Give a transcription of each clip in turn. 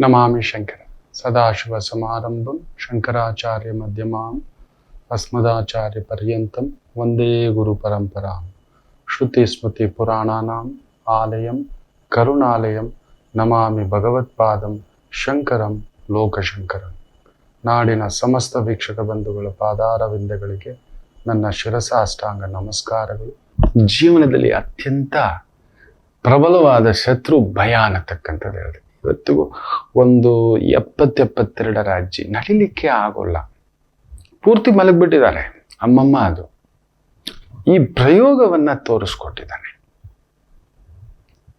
ನಮಾಮಿ ಶಂಕರ ಸದಾಶಿವ ಸಮಾರಂಭಂ ಶಂಕರಾಚಾರ್ಯ ಮಧ್ಯಮಾಂ ಅಸ್ಮದಾಚಾರ್ಯ ಪರ್ಯಂತಂ ವಂದೇ ಗುರು ಪರಂಪರಾಂ ಶ್ರುತಿ ಸ್ಮೃತಿ ಪುರಾಣಾನಾಂ ಆಲಯಂ ಕರುಣಾಲಯಂ ನಮಾಮಿ ಭಗವತ್ಪಾದಂ ಶಂಕರಂ ಲೋಕಶಂಕರಂ ನಾಡಿನ ಸಮಸ್ತ ವೀಕ್ಷಕ ಬಂಧುಗಳ ಪಾದಾರವಿಂದಗಳಿಗೆ ನನ್ನ ಶಿರಸಾಷ್ಟಾಂಗ ನಮಸ್ಕಾರಗಳು. ಜೀವನದಲ್ಲಿ ಅತ್ಯಂತ ಪ್ರಬಲವಾದ ಶತ್ರು ಭಯ ಅನ್ನತಕ್ಕಂಥದ್ದು ಹೇಳಿದೆ ಇವತ್ತಿಗೂ ಒಂದು ಎಪ್ಪತ್ತೆಪ್ಪತ್ತೆರಡರ ಅಜ್ಜಿ ನಡಿಲಿಕ್ಕೆ ಆಗೋಲ್ಲ. ಪೂರ್ತಿ ಮಲಗಿಬಿಟ್ಟಿದ್ದಾರೆ. ಅಮ್ಮಮ್ಮ ಅದು. ಈ ಪ್ರಯೋಗವನ್ನ ತೋರಿಸ್ಕೊಟ್ಟಿದ್ದಾನೆ.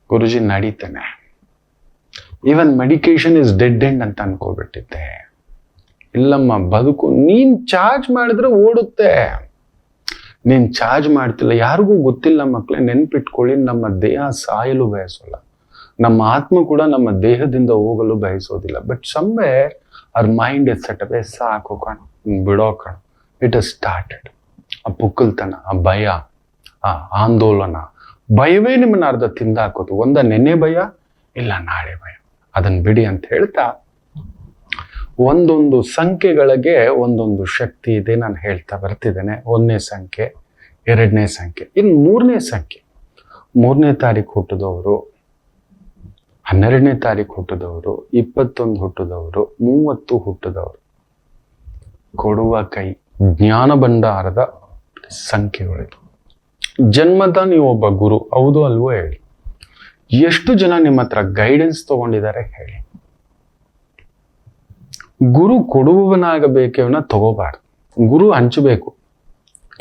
ಗುರುಜಿ ನಡೀತಾನೆ. Even medication is dead end ಅಂತ ಅನ್ಕೋಬಿಟ್ಟಿದ್ದೆ. ಇಲ್ಲಮ್ಮ, ಬದುಕು, ನೀನ್ ಚಾರ್ಜ್ ಮಾಡಿದ್ರೆ ಓಡುತ್ತೆ. ನೀನ್ ಚಾರ್ಜ್ ಮಾಡ್ತಿಲ್ಲ, ಯಾರಿಗೂ ಗೊತ್ತಿಲ್ಲ ಮಕ್ಕಳೇ ನೆನ್ಪಿಟ್ಕೊಳ್ಳಿ, ನಮ್ಮ ದೇಹ ಸಾಯಲು ಬಯಸೋಲ್ಲ. ನಮ್ಮ ಆತ್ಮ ಕೂಡ ನಮ್ಮ ದೇಹದಿಂದ ಹೋಗಲು ಬಯಸೋದಿಲ್ಲ. ಬಟ್ ಸಮ್ವೇರ್ ಅವ್ರ ಮೈಂಡ್ ಇಸ್ ಸೆಟ್ ಅವೇ ಸಾಕು ಕಣ, ಬಿಡೋ ಕಣ. ಇಟ್ ಇಸ್ ಸ್ಟಾರ್ಟೆಡ್ ಆ ಪುಕ್ಕಲ್ತನ ಆ ಭಯ, ಆ ಆಂದೋಲನ, ಭಯವೇ ನಿಮ್ಮನ್ನ ಅರ್ಧ ತಿಂದಾಕೋದು. ಒಂದ ನೆನ್ನೆ ಭಯ, ಇಲ್ಲ ನಾಳೆ ಭಯ. ಅದನ್ನ ಬಿಡಿ ಅಂತ ಹೇಳ್ತಾ ಒಂದೊಂದು ಸಂಖ್ಯೆಗಳಿಗೆ ಒಂದೊಂದು ಶಕ್ತಿ ಇದೆ ನಾನು ಹೇಳ್ತಾ ಬರ್ತಿದ್ದೇನೆ. ಒಂದನೇ ಸಂಖ್ಯೆ, ಎರಡನೇ ಸಂಖ್ಯೆ ಇನ್ನು ಮೂರನೇ ಸಂಖ್ಯೆ. ಮೂರನೇ ತಾರೀಕು ಹುಟ್ಟಿದವರು ಹನ್ನೆರಡನೇ ತಾರೀಕು ಹುಟ್ಟಿದವರು, ಇಪ್ಪತ್ತೊಂದು ಹುಟ್ಟಿದವರು, ಮೂವತ್ತು ಹುಟ್ಟಿದವರು. ಕೊಡುವ ಕೈ, ಜ್ಞಾನ ಭಂಡಾರದ ಸಂಖ್ಯೆಗಳಿದು ಜನ್ಮದ ನೀವು ಒಬ್ಬ ಗುರು, ಹೌದು ಅಲ್ವೋ ಹೇಳಿ. ಎಷ್ಟು ಜನ ನಿಮ್ಮ ಹತ್ರ ಗೈಡೆನ್ಸ್ ತಗೊಂಡಿದ್ದಾರೆ ಹೇಳಿ. ಗುರು ಕೊಡುವವನಾಗಬೇಕವನ್ನ ತಗೋಬಾರ್ದು. ಗುರು ಹಂಚಬೇಕು.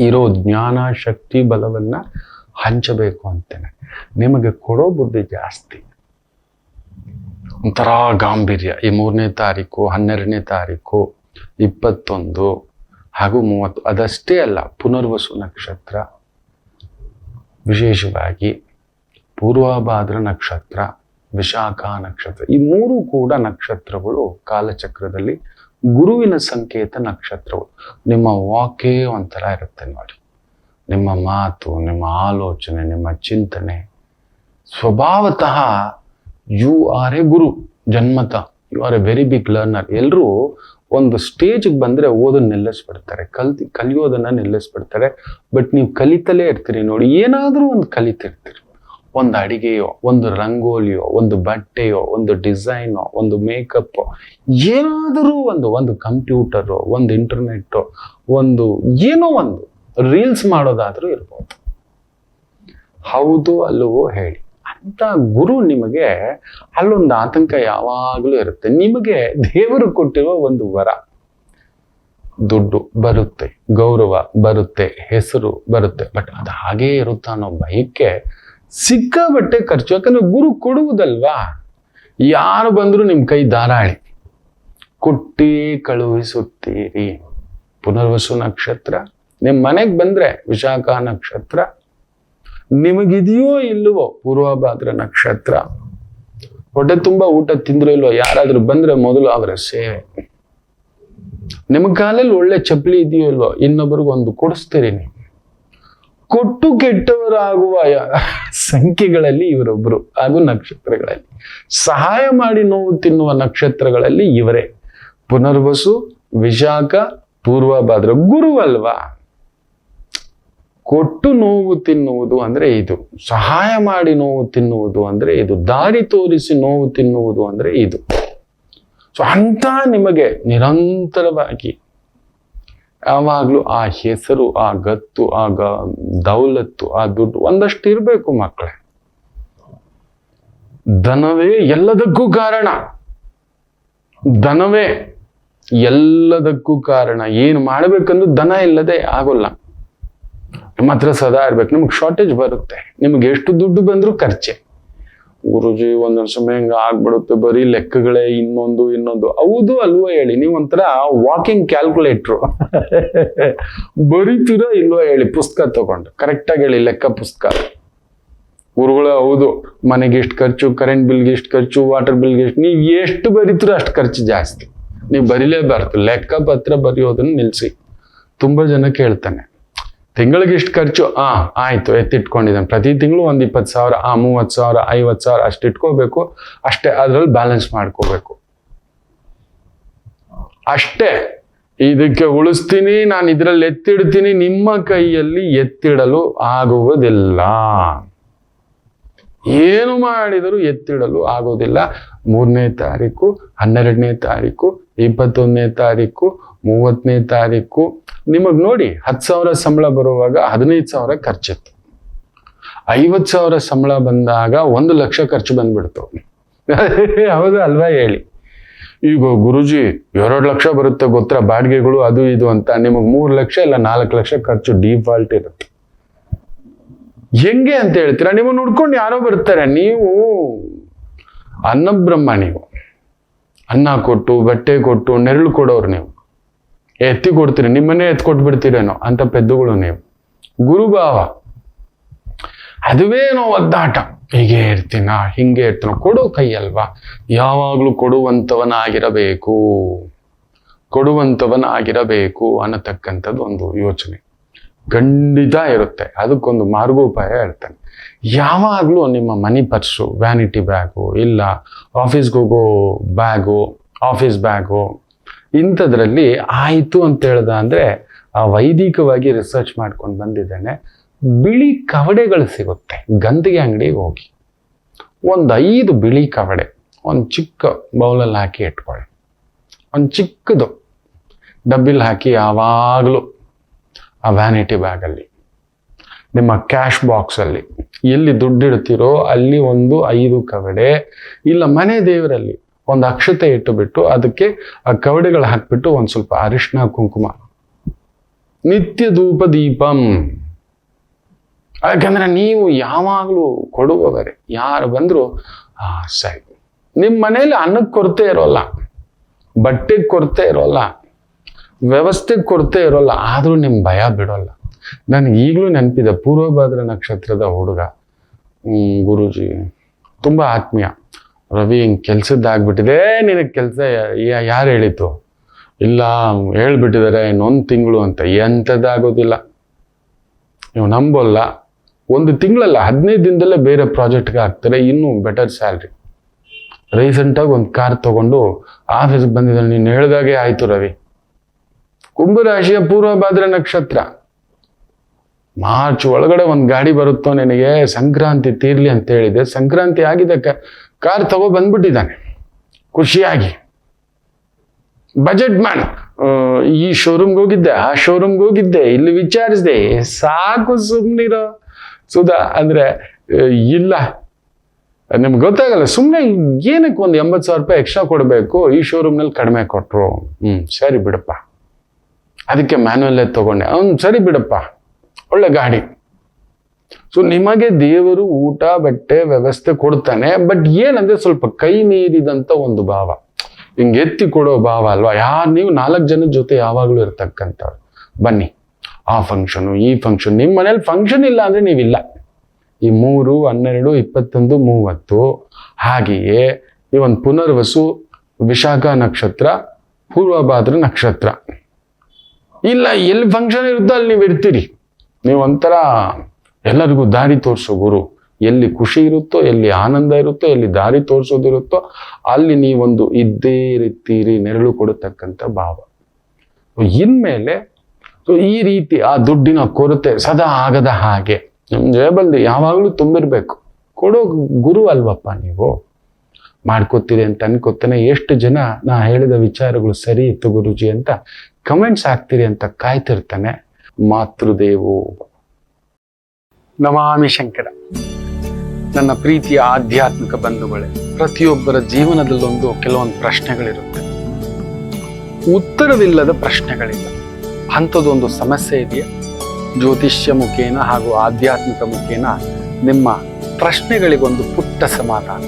ಇರೋ ಜ್ಞಾನ, ಶಕ್ತಿ, ಬಲವನ್ನ ಹಂಚಬೇಕು ಅಂತೇನೆ. ನಿಮಗೆ ಕೊಡೋ ಬುದ್ಧಿ ಜಾಸ್ತಿ. ಒಂಥರ ಗಾಂಭೀರ್ಯ. ಈ ಮೂರನೇ ತಾರೀಕು, ಹನ್ನೆರಡನೇ ತಾರೀಕು, ಇಪ್ಪತ್ತೊಂದು ಹಾಗೂ ಮೂವತ್ತು, ಅದಷ್ಟೇ ಅಲ್ಲ, ಪುನರ್ವಸು ನಕ್ಷತ್ರ. ವಿಶೇಷವಾಗಿ ಪೂರ್ವಭಾದ್ರ ನಕ್ಷತ್ರ, ವಿಶಾಖ ನಕ್ಷತ್ರ, ಈ ಮೂರು ಕೂಡ ನಕ್ಷತ್ರಗಳು ಕಾಲಚಕ್ರದಲ್ಲಿ ಗುರುವಿನ ಸಂಕೇತ ನಕ್ಷತ್ರಗಳು. ನಿಮ್ಮ ವಾಕೇ ಒಂಥರ ಇರುತ್ತೆ ನೋಡಿ. ನಿಮ್ಮ ಮಾತು, ನಿಮ್ಮ ಆಲೋಚನೆ, ನಿಮ್ಮ ಚಿಂತನೆ ಸ್ವಭಾವತಃ you are a guru ಜನ್ಮತ you are a very big learner ಎಲ್ಲರೂ ಒಂದು ಸ್ಟೇಜ್ಗೆ ಬಂದರೆ ಓದನ್ನ ನಿಲ್ಲಿಸ್ಬಿಡ್ತಾರೆ. ಕಲ್ತಿ, ಕಲಿಯೋದನ್ನ ನಿಲ್ಲಿಸ್ಬಿಡ್ತಾರೆ. ಬಟ್ ನೀವು ಕಲಿತಲೇ ಇರ್ತೀರಿ ನೋಡಿ. ಏನಾದರೂ ಒಂದು ಕಲಿತಿರ್ತೀರಿ. ಒಂದು ಅಡಿಗೆಯೋ, ಒಂದು ರಂಗೋಲಿಯೋ, ಒಂದು ಬಟ್ಟೆಯೋ, ಒಂದು ಡಿಸೈನೋ, ಒಂದು ಮೇಕಪ್ಪೋ ಏನಾದರೂ ಒಂದು ಒಂದು ಕಂಪ್ಯೂಟರು, ಒಂದು ಇಂಟರ್ನೆಟ್ಟೋ ಒಂದು ಏನೋ ಒಂದು ರೀಲ್ಸ್ ಮಾಡೋದಾದರೂ ಇರ್ಬೋದು. ಹೌದು ಅಲ್ಲವೋ ಹೇಳಿ. ಅಂತ ಗುರು ನಿಮಗೆ ಅಲ್ಲೊಂದು ಆತಂಕ ಯಾವಾಗಲೂ ಇರುತ್ತೆ. ನಿಮಗೆ ದೇವರು ಕೊಟ್ಟಿರುವ ಒಂದು ವರ. ದುಡ್ಡು ಬರುತ್ತೆ, ಗೌರವ ಬರುತ್ತೆ, ಹೆಸರು ಬರುತ್ತೆ. ಬಟ್ ಅದು ಹಾಗೇ ಇರುತ್ತ ಅನ್ನೋ ಭಯಕ್ಕೆ ಸಿಕ್ಕಾಬಟ್ಟೆ ಖರ್ಚು. ಯಾಕಂದ್ರೆ ಗುರು ಕೊಡುವುದಲ್ವಾ? ಯಾರು ಬಂದರೂ ನಿಮ್ಮ ಕೈ ಧಾರಾಳಿ. ಕೊಟ್ಟಿ ಕಳುಹಿಸುತ್ತೀರಿ. ಪುನರ್ವಸು ನಕ್ಷತ್ರ. ನಿಮ್ಮ ಮನೆಗೆ ಬಂದ್ರೆ ವಿಶಾಖ ನಕ್ಷತ್ರ. ನಿಮಗಿದೆಯೋ ಇಲ್ಲವೋ ಪೂರ್ವಭಾದ್ರ ನಕ್ಷತ್ರ. ಹೊಟ್ಟೆ ತುಂಬಾ ಊಟ ತಿಂದ್ರೋ ಇಲ್ವೋ, ಯಾರಾದ್ರೂ ಬಂದ್ರೆ ಮೊದಲು ಅವರ ಸೇವೆ. ನಿಮ್ಮ ಕಾಲಲ್ಲಿ ಒಳ್ಳೆ ಚಪ್ಪಲಿ ಇದೆಯೋ ಇಲ್ವೋ ಇನ್ನೊಬ್ರಿಗೆ ಒಂದು ಕೊಡಿಸ್ತೀರಿ ನೀವು. ಕೊಟ್ಟು ಕೆಟ್ಟವರಾಗುವ ಸಂಖ್ಯೆಗಳಲ್ಲಿ ಇವರೊಬ್ರು, ಹಾಗೂ ನಕ್ಷತ್ರಗಳಲ್ಲಿ. ಸಹಾಯ ಮಾಡಿ ನೋವು ತಿನ್ನುವ ನಕ್ಷತ್ರಗಳಲ್ಲಿ ಇವರೇ. ಪುನರ್ವಸು, ವಿಶಾಖ, ಪೂರ್ವಭಾದ್ರ ಗುರುವಲ್ವಾ ಕೊಟ್ಟು ನೋವು ತಿನ್ನುವುದು ಅಂದ್ರೆ ಇದು. ಸಹಾಯ ಮಾಡಿ ನೋವು ತಿನ್ನುವುದು ಅಂದ್ರೆ ಇದು. ದಾರಿ ತೋರಿಸಿ ನೋವು ತಿನ್ನುವುದು ಅಂದ್ರೆ ಇದು. ಸೊ ಅಂತ ನಿಮಗೆ ನಿರಂತರವಾಗಿ ಯಾವಾಗಲೂ ಆ ಹೆಸರು, ಆ ಗತ್ತು, ಆ ಗ, ದೌಲತ್ತು, ಆ ದುಡ್ಡು ಒಂದಷ್ಟು ಇರಬೇಕು ಮಕ್ಕಳೇ. ಧನವೇ ಎಲ್ಲದಕ್ಕೂ ಕಾರಣ. ಧನವೇ ಎಲ್ಲದಕ್ಕೂ ಕಾರಣ. ಏನು ಮಾಡ್ಬೇಕಂದ್ರೂ ಧನ ಇಲ್ಲದೆ ಆಗೋಲ್ಲ. ನಿಮ್ಮ ಹತ್ರ ಸದಾ ಇರ್ಬೇಕು. ನಿಮ್ಗೆ ಶಾರ್ಟೇಜ್ ಬರುತ್ತೆ. ನಿಮ್ಗೆ ಎಷ್ಟು ದುಡ್ಡು ಬಂದರೂ ಖರ್ಚೆ. ಗುರುಜಿ ಒಂದೊಂದು ಸಮಯ ಹಿಂಗೆ ಆಗ್ಬಿಡುತ್ತೆ. ಬರೀ ಲೆಕ್ಕಗಳೇ, ಇನ್ನೊಂದು ಇನ್ನೊಂದು. ಹೌದು, ಅಲ್ವೋ ಹೇಳಿ. ನೀವು ಒಂಥರ ವಾಕಿಂಗ್ ಕ್ಯಾಲ್ಕುಲೇಟ್ರು ಬರೀತೀರೋ ಇಲ್ವೋ ಹೇಳಿ. ಪುಸ್ತಕ ತಗೊಂಡು. ಕರೆಕ್ಟಾಗಿ ಹೇಳಿ, ಲೆಕ್ಕ ಪುಸ್ತಕ. ಗುರುಗಳು, ಹೌದು. ಮನೆಗೆ ಎಷ್ಟು ಖರ್ಚು ಕರೆಂಟ್ ಬಿಲ್ಗೆ ಎಷ್ಟು ಖರ್ಚು ವಾಟರ್ ಬಿಲ್ಗೆ ಎಷ್ಟು. ನೀವು ಎಷ್ಟು ಬರೀತೀರೋ ಅಷ್ಟು ಖರ್ಚು ಜಾಸ್ತಿ. ನೀವು ಬರೀಲೇಬಾರ್ದು. ಲೆಕ್ಕ ಪತ್ರ ಬರೆಯೋದನ್ನ ನಿಲ್ಲಿಸಿ ತುಂಬಾ ಜನ ಕೇಳ್ತಾನೆ. ತಿಂಗಳಿಗೆ ಇಷ್ಟು ಖರ್ಚು? ಆ, ಆಯ್ತು, ಎತ್ತಿಟ್ಕೊಂಡಿದ್ದಾನೆ. ಪ್ರತಿ ತಿಂಗಳು ಒಂದು ಇಪ್ಪತ್ತು ಸಾವಿರ, ಆ, ಮೂವತ್ತು ಸಾವಿರ, ಐವತ್ತು ಸಾವಿರ ಅಷ್ಟು ಇಟ್ಕೋಬೇಕು. ಅಷ್ಟೇ ಅದ್ರಲ್ಲಿ ಬ್ಯಾಲೆನ್ಸ್ ಮಾಡ್ಕೋಬೇಕು. ಅಷ್ಟೇ. ಇದಕ್ಕೆ ಉಳಿಸ್ತೀನಿ, ನಾನು ಇದರಲ್ಲಿ ಎತ್ತಿಡ್ತೀನಿ, ನಿಮ್ಮ ಕೈಯಲ್ಲಿ ಎತ್ತಿಡಲು ಆಗುವುದಿಲ್ಲ. ಏನು ಮಾಡಿದರೂ ಎತ್ತಿಡಲು ಆಗೋದಿಲ್ಲ ಮೂರನೇ ತಾರೀಕು, ಹನ್ನೆರಡನೇ ತಾರೀಕು, ಇಪ್ಪತ್ತೊಂದನೇ ತಾರೀಕು, ಮೂವತ್ತನೇ ತಾರೀಕು ನಿಮಗ್ ನೋಡಿ ಹತ್ತು ಸಾವಿರ ಸಂಬಳ ಬರುವಾಗ ಹದಿನೈದು ಸಾವಿರ ಖರ್ಚಿತ್ತು. ಐವತ್ತು ಸಾವಿರ ಸಂಬಳ ಬಂದಾಗ ಒಂದು ಲಕ್ಷ ಖರ್ಚು ಬಂದ್ಬಿಡ್ತು. ಹೌದು ಅಲ್ವಾ ಹೇಳಿ. ಈಗ ಗುರುಜಿ, ಎರಡು ಲಕ್ಷ ಬರುತ್ತೆ ಗೊತ್ತರ ಬಾಡಿಗೆಗಳು ಅದು ಇದು ಅಂತ. ನಿಮಗೆ ಮೂರು ಲಕ್ಷ ಇಲ್ಲ ನಾಲ್ಕು ಲಕ್ಷ ಖರ್ಚು ಡಿಫಾಲ್ಟ್ ಇರುತ್ತೆ. ಹೆಂಗೆ ಅಂತ ಹೇಳ್ತೀರಾ? ನೀವು ನೋಡ್ಕೊಂಡು ಯಾರೋ ಬರ್ತಾರೆ. ನೀವು ಅನ್ನಬ್ರಹ್ಮ ನೀವು. ಅನ್ನ ಕೊಟ್ಟು, ಬಟ್ಟೆ ಕೊಟ್ಟು, ನೆರಳು ಕೊಡೋರು ನೀವು. ಎತ್ತಿ ಕೊಡ್ತೀರಿ ನಿಮ್ಮನ್ನೇ ಎತ್ತಿ ಕೊಟ್ಬಿಡ್ತೀರೇನೋ ಅಂತ ಪೆದ್ದುಗಳು ನೀವು. ಗುರುಭಾವ ಅದುವೇನೋ ಒದ್ದಾಟ. ಹೀಗೆ ಇರ್ತೀನ, ಹಿಂಗೆ ಇರ್ತೀನ, ಕೊಡು ಕೈ ಅಲ್ವಾ? ಯಾವಾಗಲೂ ಕೊಡುವಂಥವನಾಗಿರಬೇಕು. ಕೊಡುವಂಥವನಾಗಿರಬೇಕು ಅನ್ನತಕ್ಕಂಥದ್ದು ಒಂದು ಯೋಚನೆ. ಖಂಡಿತ ಇರುತ್ತೆ. ಅದಕ್ಕೊಂದು ಮಾರ್ಗೋಪಾಯ ಹೇಳ್ತಾನೆ ಯಾವಾಗಲೂ ನಿಮ್ಮ ಮನಿ ಪರ್ಸು ವ್ಯಾನಿಟಿ ಬ್ಯಾಗು ಇಲ್ಲ ಆಫೀಸ್ಗೆ ಹೋಗೋ ಬ್ಯಾಗು ಆಫೀಸ್ ಬ್ಯಾಗು ಇಂಥದ್ರಲ್ಲಿ ಆಯಿತು ಅಂತ ಹೇಳ್ದ ಅಂದರೆ ಆ ವೈದಿಕವಾಗಿ ರಿಸರ್ಚ್ ಮಾಡ್ಕೊಂಡು ಬಂದಿದ್ದೇನೆ. ಬಿಳಿ ಕವಡೆಗಳು ಸಿಗುತ್ತೆ. ಗಂದಿಗೆ ಅಂಗಡಿಗೆ ಹೋಗಿ. ಒಂದು ಐದು ಬಿಳಿ ಕವಡೆ, ಒಂದು ಚಿಕ್ಕ ಬೌಲಲ್ಲಿ ಹಾಕಿ ಇಟ್ಕೊಳ್ಳಿ. ಒಂದು ಚಿಕ್ಕದು ಡಬ್ಬಿಲಿ ಹಾಕಿ ಯಾವಾಗಲೂ ಆ ವ್ಯಾನಿಟಿ ಬ್ಯಾಗಲ್ಲಿ ನಿಮ್ಮ ಕ್ಯಾಶ್ ಬಾಕ್ಸಲ್ಲಿ ಎಲ್ಲಿ ದುಡ್ಡಿಡ್ತೀರೋ ಅಲ್ಲಿ ಒಂದು ಐದು ಕವಡೆ, ಇಲ್ಲ ಮನೆ ದೇವರಲ್ಲಿ ಒಂದು ಅಕ್ಷತೆ ಇಟ್ಟುಬಿಟ್ಟು ಅದಕ್ಕೆ ಆ ಕವಡೆಗಳು ಹಾಕ್ಬಿಟ್ಟು ಒಂದು ಸ್ವಲ್ಪ ಅರಿಶಿನ, ಕುಂಕುಮ. ನಿತ್ಯ ಧೂಪ ದೀಪಂ. ಯಾಕಂದ್ರೆ ನೀವು ಯಾವಾಗಲೂ ಕೊಡುವವರೇ. ಯಾರು ಬಂದ್ರು, ಆ, ಸರಿ. ನಿಮ್ಮ ಮನೇಲಿ ಅನ್ನಕ್ಕೆ ಕೊರತೆ ಇರೋಲ್ಲ, ಬಟ್ಟೆಗೆ ಕೊರತೆ ಇರೋಲ್ಲ, ವ್ಯವಸ್ಥೆಗೆ ಕೊರತೆ ಇರೋಲ್ಲ, ಆದರೂ ನಿಮ್ಮ ಭಯ ಬಿಡೋಲ್ಲ. ನನಗೆ ಈಗಲೂ ನೆನಪಿದೆ, ಪೂರ್ವಭಾದ್ರ ನಕ್ಷತ್ರದ ಹುಡುಗ. ಗುರೂಜಿ, ತುಂಬ ಆತ್ಮೀಯ. ರವಿ, ಹಿಂಗೆ ಕೆಲ್ಸದ್ದಾಗ್ಬಿಟ್ಟಿದೆ ನಿನಗೆ ಕೆಲಸ ಯಾರು ಹೇಳಿತು ಇಲ್ಲ ಹೇಳ್ಬಿಟ್ಟಿದ್ದಾರೆ ಇನ್ನೊಂದು ತಿಂಗಳು ಅಂತ. ಎಂಥದ್ದಾಗೋದಿಲ್ಲ ನೀವು ನಂಬೋಲ್ಲ. ಒಂದು ತಿಂಗಳಲ್ಲ, ಹದಿನೈದು ದಿನದಲ್ಲೇ ಬೇರೆ ಪ್ರಾಜೆಕ್ಟ್ಗೆ ಹಾಕ್ತಾರೆ, ಇನ್ನೂ ಬೆಟರ್ ಸ್ಯಾಲ್ರಿ ರೀಸೆಂಟಾಗಿ ಒಂದು ಕಾರ್ ತಗೊಂಡು ಆಫೀಸ್ಗೆ ಬಂದಿದ್ದಾನೆ ನೀನು ಹೇಳ್ದಾಗೆ ಆಯ್ತು ರವಿ. ಕುಂಭರಾಶಿಯ ಪೂರ್ವಭಾದ್ರ ನಕ್ಷತ್ರ. ಮಾರ್ಚ್ ಒಳಗಡೆ ಒಂದು ಗಾಡಿ ಬರುತ್ತೋ ನಿನಗೆ? ಸಂಕ್ರಾಂತಿ ತೀರ್ಲಿ ಅಂತ ಹೇಳಿದೆ. ಸಂಕ್ರಾಂತಿ ಆಗಿದೆ ಕಾರ್ ತಗೋ ಬಂದ್ಬಿಟ್ಟಿದ್ದಾನೆ. ಖುಷಿಯಾಗಿ. ಬಜೆಟ್ ಮ್ಯಾನ್ ಈ ಶೋರೂಮ್ಗೆ ಹೋಗಿದ್ದೆ, ಆ ಶೋರೂಮ್ಗೆ ಹೋಗಿದ್ದೆ, ಇಲ್ಲಿ ವಿಚಾರಿಸಿದೆ, ಸಾಕು ಸುಮ್ಮನಿರೋ ಸುಧಾ, ಅಂದ್ರೆ ಇಲ್ಲ. ನಿಮ್ಗೆ ಗೊತ್ತಾಗಲ್ಲ ಸುಮ್ಮನೆ ಏನಕ್ಕೆ ಒಂದು ಎಂಬತ್ತು ಸಾವಿರ ರೂಪಾಯಿ ಎಕ್ಸ್ಟ್ರಾ ಕೊಡಬೇಕು, ಈ ಶೋರೂಮ್ನಲ್ಲಿ ಕಡಿಮೆ ಕೊಟ್ಟರು ಹ್ಞೂ ಸರಿ ಬಿಡಪ್ಪ. ಅದಕ್ಕೆ ಮ್ಯಾನುವಲ್ಲೇ ತಗೊಂಡೆ. ಅವ್ನು, ಸರಿ ಬಿಡಪ್ಪ. ಒಳ್ಳೆ ಗಾಡಿ. ಸೊ ನಿಮಗೆ ದೇವರು ಊಟ, ಬಟ್ಟೆ ವ್ಯವಸ್ಥೆ ಕೊಡ್ತಾನೆ ಬಟ್ ಏನಂದ್ರೆ ಸ್ವಲ್ಪ ಕೈ ಮೀರಿದಂತ ಒಂದು ಭಾವ. ಹಿಂಗೆ ಎತ್ತಿ ಕೊಡೋ ಭಾವ ಅಲ್ವಾ? ಯಾರು ನೀವು ನಾಲ್ಕು ಜನದ ಜೊತೆ ಯಾವಾಗಲೂ ಇರ್ತಕ್ಕಂಥವ್ರು. ಬನ್ನಿ, ಆ ಫಂಕ್ಷನು ಈ ಫಂಕ್ಷನ್ ನಿಮ್ಮ ಮನೇಲಿ ಫಂಕ್ಷನ್ ಇಲ್ಲ ಅಂದ್ರೆ ನೀವಿಲ್ಲ. ಈ ಮೂರು, ಹನ್ನೆರಡು, ಇಪ್ಪತ್ತೊಂದು, ಮೂವತ್ತು, ಹಾಗೆಯೇ ಈ ಒಂದು ಪುನರ್ವಸು ವಿಶಾಖ ನಕ್ಷತ್ರ, ಪೂರ್ವಭಾದ್ರ ನಕ್ಷತ್ರ. ಇಲ್ಲ, ಎಲ್ಲಿ ಫಂಕ್ಷನ್ ಇರುತ್ತೋ ಅಲ್ಲಿ ನೀವು ಇರ್ತೀರಿ. ನೀವು ಒಂಥರ ಎಲ್ಲರಿಗೂ ದಾರಿ ತೋರಿಸೋ ಗುರು. ಎಲ್ಲಿ ಖುಷಿ ಇರುತ್ತೋ, ಎಲ್ಲಿ ಆನಂದ ಇರುತ್ತೋ, ಎಲ್ಲಿ ದಾರಿ ತೋರಿಸೋದಿರುತ್ತೋ, ಅಲ್ಲಿ ನೀವೊಂದು ಇದ್ದೇ ರೀತಿರಿ ನೆರಳು ಕೊಡತಕ್ಕಂಥ ಭಾವ. ಇನ್ಮೇಲೆ ಸೊ ಈ ರೀತಿ ಆ ದುಡ್ಡಿನ ಕೊರತೆ ಸದಾ ಆಗದ ಹಾಗೆ. ನಿಮ್ಮ ಜೇಬಲ್ಲಿ ಯಾವಾಗಲೂ ತುಂಬಿರ್ಬೇಕು. ಕೊಡೋ ಗುರು ಅಲ್ವಪ್ಪ ನೀವು. ಮಾಡ್ಕೋತೀರಿ ಅಂತ ಅನ್ಕೋತಾನೆ, ಎಷ್ಟು ಜನ ನಾ ಹೇಳಿದ ವಿಚಾರಗಳು ಸರಿ ಇತ್ತು ಗುರುಜಿ ಅಂತ ಕಮೆಂಟ್ಸ್ ಹಾಕ್ತೀರಿ ಅಂತ ಕಾಯ್ತಿರ್ತಾನೆ. ಮಾತೃದೇವೋ ನಮಾಮಿ ಶಂಕರ. ನನ್ನ ಪ್ರೀತಿಯ ಆಧ್ಯಾತ್ಮಿಕ ಬಂಧುಗಳೇ, ಪ್ರತಿಯೊಬ್ಬರ ಜೀವನದಲ್ಲೊಂದು ಕೆಲವೊಂದು ಪ್ರಶ್ನೆಗಳಿರುತ್ತೆ. ಉತ್ತರವಿಲ್ಲದ ಪ್ರಶ್ನೆಗಳಿಲ್ಲ. ಅಂಥದ್ದೊಂದು ಸಮಸ್ಯೆ ಇದೆಯಾ? ಜ್ಯೋತಿಷ್ಯ ಮುಖೇನ ಹಾಗೂ ಆಧ್ಯಾತ್ಮಿಕ ಮುಖೇನ ನಿಮ್ಮ ಪ್ರಶ್ನೆಗಳಿಗೊಂದು ಪುಟ್ಟ ಸಮಾಧಾನ.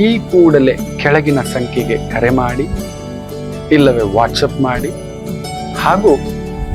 ಈ ಕೂಡಲೇ ಕೆಳಗಿನ ಸಂಖ್ಯೆಗೆ ಕರೆ ಮಾಡಿ, ಇಲ್ಲವೇ ವಾಟ್ಸಪ್ ಮಾಡಿ ಹಾಗೂ